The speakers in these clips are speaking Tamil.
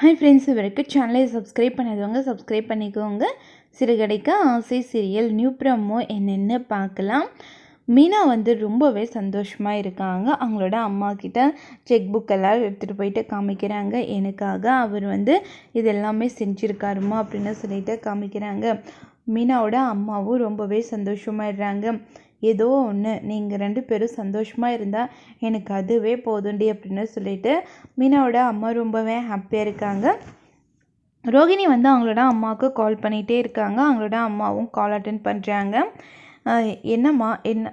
ஹாய் ஃப்ரெண்ட்ஸ் இவருக்கு சேனலை சப்ஸ்கிரைப் பண்ணாதவங்க சப்ஸ்கிரைப் பண்ணிக்கோங்க. சிறுகடைக்கு ஆசை சீரியல் நியூ ப்ரமோ என்னென்னு பார்க்கலாம். மீனா வந்து ரொம்பவே சந்தோஷமாக இருக்காங்க. அவங்களோட அம்மா கிட்ட செக் புக் எல்லாம் எடுத்துகிட்டு போயிட்டு காமிக்கிறாங்க. எனக்காக அவர் வந்து இது எல்லாமே செஞ்சுருக்காருமா அப்படின்னு சொல்லிட்டு காமிக்கிறாங்க. மீனாவோட அம்மாவும் ரொம்பவே சந்தோஷமாயிடுறாங்க ஏதோ ஒன்று நீங்கள் ரெண்டு பேரும் சந்தோஷமாக இருந்தால் எனக்கு அதுவே போதுண்டி அப்படின்னு சொல்லிட்டு மீனாவோட அம்மா ரொம்பவே ஹாப்பியாக இருக்காங்க. ரோகிணி வந்து அவங்களோட அம்மாவுக்கு கால் பண்ணிகிட்டே இருக்காங்க. அவங்களோட அம்மாவும் கால் அட்டன் பண்ணுறாங்க என்னம்மா என்ன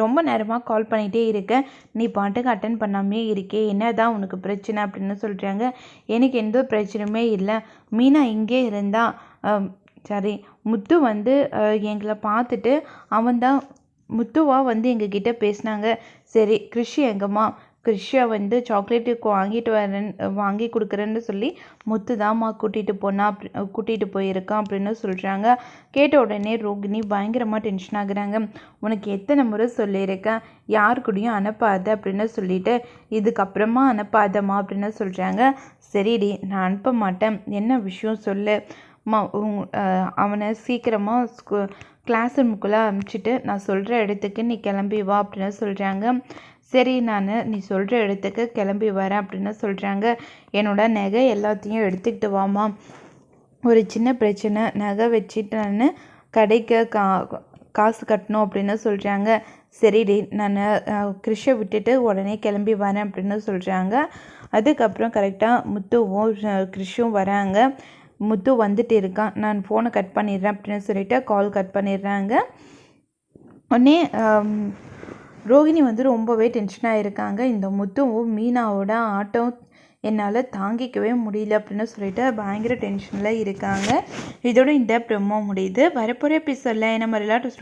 ரொம்ப நேரமாக கால் பண்ணிகிட்டே இருக்கேன் நீ பாட்டுக்கு அட்டன் பண்ணாமே இருக்கே. என்ன தான் உனக்கு பிரச்சனை அப்படின்னு சொல்கிறாங்க எனக்கு எந்த பிரச்சனையுமே இல்லை. மீனா இங்கே இருந்தால் சரி முத்து வந்து எங்களை பார்த்துட்டு அவன்தான் முத்துவாக வந்து எங்ககிட்ட பேசினாங்க. சரி கிருஷி எங்கம்மா? கிருஷியை வந்து சாக்லேட்டு வாங்கிட்டு வரேன் வாங்கி கொடுக்குறேன்னு சொல்லி முத்து தாம்மா கூட்டிகிட்டு போனா கூட்டிகிட்டு போயிருக்கான் அப்படின்னு சொல்கிறாங்க கேட்ட உடனே ரோகிணி பயங்கரமாக டென்ஷன் ஆகுறாங்க. உனக்கு எத்தனை முறை சொல்லியிருக்கேன்? யார் கூடயும் அனுப்பாத அப்படின்னு சொல்லிட்டு இதுக்கப்புறமா அனுப்பாதம்மா அப்படின்னு சொல்கிறாங்க சரிடி நான் அனுப்ப மாட்டேன். என்ன விஷயம் சொல்லு. அம்மா உங்- அவனை சீக்கிரமாக ஸ்கூ கிளாஸ் ரூமுக்குள்ளே அனுப்பிச்சிட்டு நான் சொல்கிற இடத்துக்கு நீ கிளம்பி வா அப்படின்னு சொல்கிறாங்க சரி நான் நீ சொல்கிற இடத்துக்கு கிளம்பி வரேன் அப்படின்னு சொல்கிறாங்க என்னோட நகை எல்லாத்தையும் எடுத்துக்கிட்டு வாமா ஒரு சின்ன பிரச்சனை. நகை வச்சுட்டு நான் கடைக்கு கா காசு கட்டணும் அப்படின்னு சொல்கிறாங்க சரிடி நான் கிருஷை விட்டுட்டு உடனே கிளம்பி வரேன் அப்படின்னு சொல்கிறாங்க அதுக்கப்புறம் கரெக்டாக முத்துவும் அஹ், கிருஷும் வராங்க. முத்து வந்துட்டு இருக்கான். நான் ஃபோனை கட் பண்ணிடுறேன் அப்படின்னு சொல்லிட்டு கால் கட் பண்ணிடுறாங்க. உடனே ரோகிணி வந்து ரொம்பவே டென்ஷனாக இருக்காங்க இந்த முத்துவும் மீனாவோட ஆட்டம் என்னால் தாங்கிக்கவே முடியல அப்படின்னு சொல்லிட்டு பயங்கர டென்ஷனில் இருக்காங்க. இதோட இந்த ப்ரமோ முடியுது. வரப்போகிற எபிசோடில் என்ன மாதிரிலாம்